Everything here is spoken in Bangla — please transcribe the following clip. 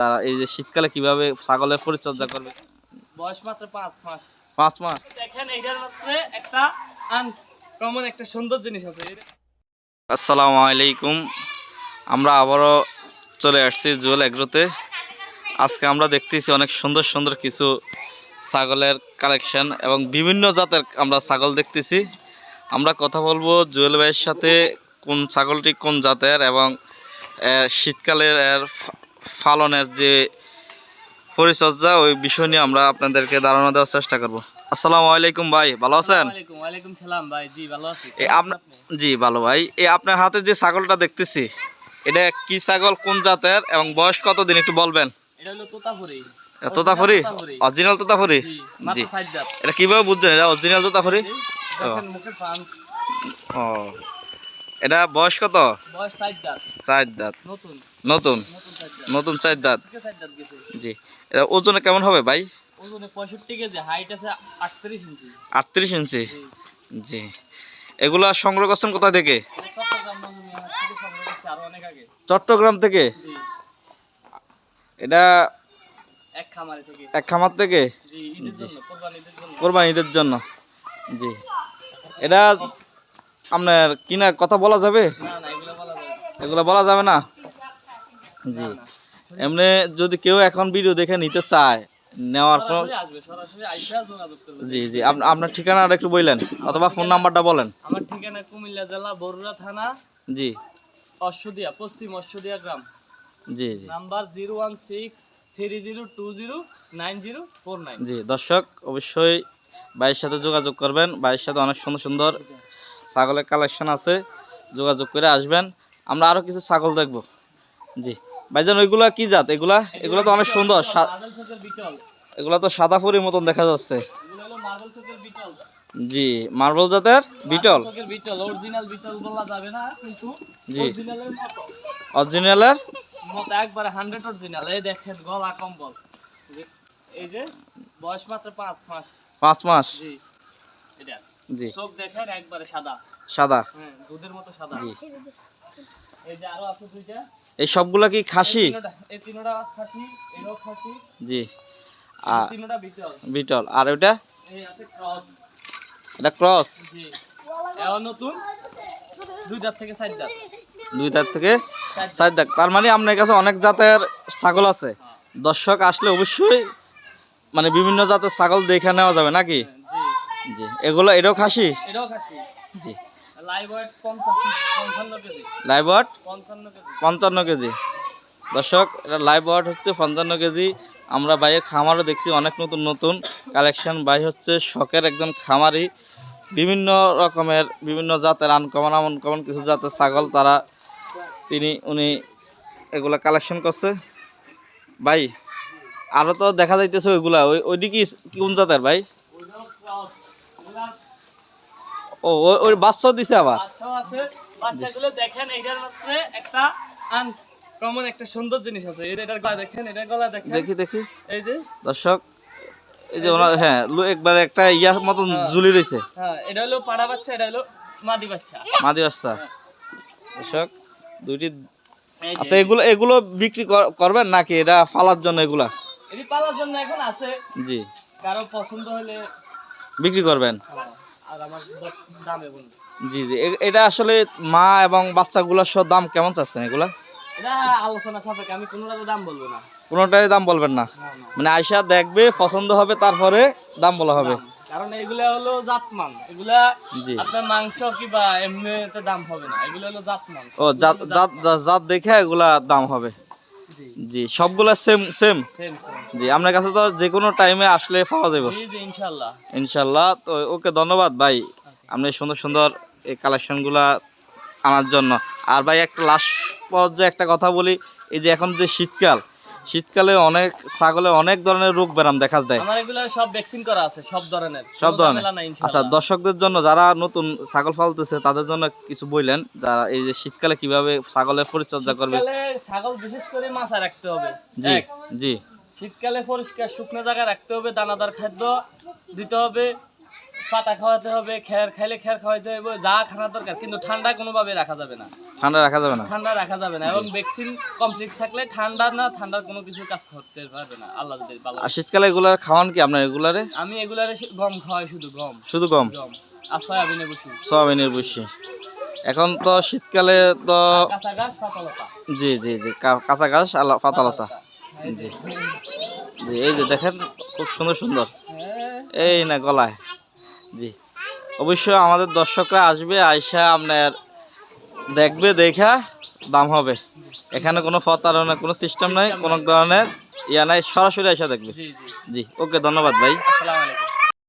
তারা এই যে শীতকালে কীভাবে ছাগলের পরিচর্যা করবে? বয়স মাত্র পাঁচ মাস। পাঁচ মাস? দেখেন এইটার মাত্রে একটা একটা সুন্দর জিনিস আছে। আসসালামু আলাইকুম। আমরা আবারও চলে আসছি জুয়েল এগ্রোতে। আজকে আমরা দেখতেছি অনেক সুন্দর সুন্দর কিছু ছাগলের কালেকশন এবং বিভিন্ন জাতের আমরা ছাগল দেখতেছি। আমরা কথা বলব জুয়েল ভাইয়ের সাথে কোন ছাগলটি কোন জাতের এবং শীতকালের এর ফালনের যে পরিচর্যা ওই বিষয় নিয়ে আমরা আপনাদেরকে ধারণা দেওয়ার চেষ্টা করব। আসসালামু আলাইকুম ভাই ভালো আছেন? জি ভালো ভাই। এই আপনার হাতে যে ছাগলটা দেখতেছি এটা কি ছাগল কোন জাতের এবং বয়স কতদিন একটু বলবেন? তোতাফুরি। অরিজিনাল তোতাফুরি জি এটা কীভাবে বুঝছেন এটা অরিজিনাল তোতাফুরি ও এটা বয়স কত? দাঁত। চার দাঁত। নতুন। নতুন? চার দাঁত। জি। এটা ওজনে কেমন হবে ভাই? আটত্রিশ ইঞ্চি। জি। এগুলা সংগ্রহ করছেন কোথা থেকে? চট্টগ্রাম থেকে এটা এক খামারে থেকে। কোরবানি ঈদের জন্য। জি। এটা আপনার কিনা কথা বলা যাবে? এগুলো বলা যাবে না। জি। এমনি যদি কেউ এখন ভিডিও দেখে নিতে চায় নেওয়ার কোনো করবে জি জি। আপ- আপনার ঠিকানাটা একটু বললেন অথবা ফোন নাম্বারটা বলেন। আমার ঠিকানা কুমিল্লা জেলা বরুড়া থানা জি। অশ্বদিয়া পশ্চিম অশ্বদিয়া গ্রাম। জি জি। Number zero one six three zero two zero nine zero four nine. জি দর্শক অবশ্যই ভাইয়ের সাথে যোগাযোগ করবেন। ভাইয়ের সাথে অনেক সুন্দর সুন্দর ছাগলের কালেকশন আছে যোগাযোগ করে আসবেন। আমরা আরও কিছু ছাগল দেখব। জি। ভাইজান ওইগুলা কি জাত? এগুলা এগুলো তো অনেক সুন্দর। এগুলা তো সাদা ফুরির মতন দেখা যাচ্ছে। জি মার্বেল জাতের বিটল। জি। অরিজিনালের মতো। একবারে হান্ড্রেড অরিজিনাল এই দেখেন গলা কম্বল। এই যে বয়স মাত্র পাঁচ মাস। পাঁচ মাস? জি। এটা। জি। দেখেন একবারে সাদা। সাদা। হ্যাঁ দুধের মতো সাদা। জি। এই যে আরও আছে দুইটা। এই সবগুলা কি খাসি? এই তিনোটা- খাসি খাসি। জি। আর তিনোটা বিটল। বিটল। আর ওইটা? এই আছে ক্রস। এটা ক্রস? জি। এও নতুন? দুই দাঁত থেকে চার দাঁত। দুই তার থেকে চার দাঁত। তার মানে আপনার কাছে অনেক জাতের ছাগল আছে। দর্শক আসলে অবশ্যই মানে বিভিন্ন জাতের ছাগল দেখে নেওয়া যাবে নাকি? জি। এগুলো এটাও খাসি? এটাও খাসি। জি। পঞ্চান্ন কেজি। দর্শক এটা হচ্ছে পঞ্চান্ন কেজি। আমরা বাইরের খামারও দেখছি অনেক নতুন নতুন কালেকশন। বাই হচ্ছে শখের একজন খামারি। বিভিন্ন রকমের বিভিন্ন জাতের আনকমন আনকমন কিছু জাতের ছাগল তারা তিনি উনি এগুলা কালেকশন করছে। ভাই আরও তো দেখা যাইতেছে ওইগুলা। ওই ওইদিকে কোন জাতের ভাই? ও ওই বাচ্চাও দিছে আবার? আছে। বাচ্চাগুলো দেখেন এটার মাত্রে একটা আনকমন একটা সুন্দর জিনিস আছে। এই যে এটার গলা দেখেন এটার গলা দেখেন। দেখি দেখি। এই যে। দর্শক এই যে ওনার হ্যাঁ লু- একবারে একটা ইয়ার মতন ঝুলি রয়েছে হ্যাঁ এটা হলো পাড়া বাচ্চা এটা হলো মাদি বাচ্চা। মাদি বাচ্চা। দর্শক দুইটি আচ্ছা এগুলো এগুলো বিক্রি কর- করবেন নাকি? এটা ফালার জন্য এগুলা? এটি পালার জন্য এখন আছে। জি। কারও পছন্দ হলে বিক্রি করবেন? জি জি। এটা আসলে মা এবং বাচ্চাগুলোর সব দাম কেমন চাচ্ছেন এগুলা? কোনোটাই দাম বলবেন না। মানে আয়সা দেখবে পছন্দ হবে তারপরে দাম বলা হবে। কারণ এগুলা হলো জাতমান। এগুলা আপনার মাংস কিবা এমনিতে দাম হবে না। এগুলো হলো জাতমান। ও জাত দেখে এগুলা দাম হবে। জি। সবগুলা সেম সেম জি আপনার কাছে তো যে কোনো টাইমে আসলে পাওয়া যাবে ইনশাল্লাহ তো ওকে ধন্যবাদ ভাই। আপনি সুন্দর সুন্দর এই কালেকশনগুলা আনার জন্য। আর ভাই একটা লাস্ট পর্যায়ে একটা কথা বলি এই যে এখন যে শীতকাল শীতকালে অনেক ছাগলে অনেক ধরনের রোগ ব্যারাম দেখা দেয়। আমার এগুলো সব ভ্যাকসিন করা আছে সব ধরনের। সব ধরনের? আচ্ছা দর্শকদের জন্য যারা নতুন ছাগল পালতেছে তাদের জন্য কিছু বললেন যারা এই যে শীতকালে কীভাবে ছাগলের পরিচর্যা করবে? ছাগল বিশেষ করে মাছা রাখতে হবে। জি জি। শীতকালে পরিষ্কার শুকনো জায়গা রাখতে হবে দানাদার খাদ্য দিতে হবে পাতা খাওয়াতে হবে খের খাইলে খের খাওয়াতে হবে যা খাওয়ার দরকার কিন্তু ঠান্ডা কোনোভাবে রাখা যাবে না। ঠান্ডা রাখা যাবে না। ঠান্ডা রাখা যাবে না এবং ভ্যাকসিন কমপ্লিট থাকলে ঠান্ডা না ঠান্ডার কোনো কিছু কাজ করতে পারবে না আল্লাহ যদি ভালো আর শীতকালে এগুলার খাওয়ান কি আপনার এগুলারে? আমি এগুলারে গম খাওয়াই শুধু গম। শুধু গম? গম। আর সয়াবিনে বসি। সয়াবিনের বসি। এখন তো শীতকালে তো কাঁচা গাছ পাতালতা জি জি জি কাঁচা ঘাস আর পাতালতা জি। জি এই যে দেখেন খুব সুন্দর সুন্দর। হ্যাঁ। এই না গলায়। জি। অবশ্যই আমাদের দর্শকরা আসবে আয়সা আপনার দেখবে দেখা দাম হবে। এখানে কোনো প্রতারণা কোনো সিস্টেম নাই কোনো ধরনের ইয়া নাই সরাসরি আয়সা দেখবে। জি ওকে ধন্যবাদ ভাই। আসসালামু আলাইকুম।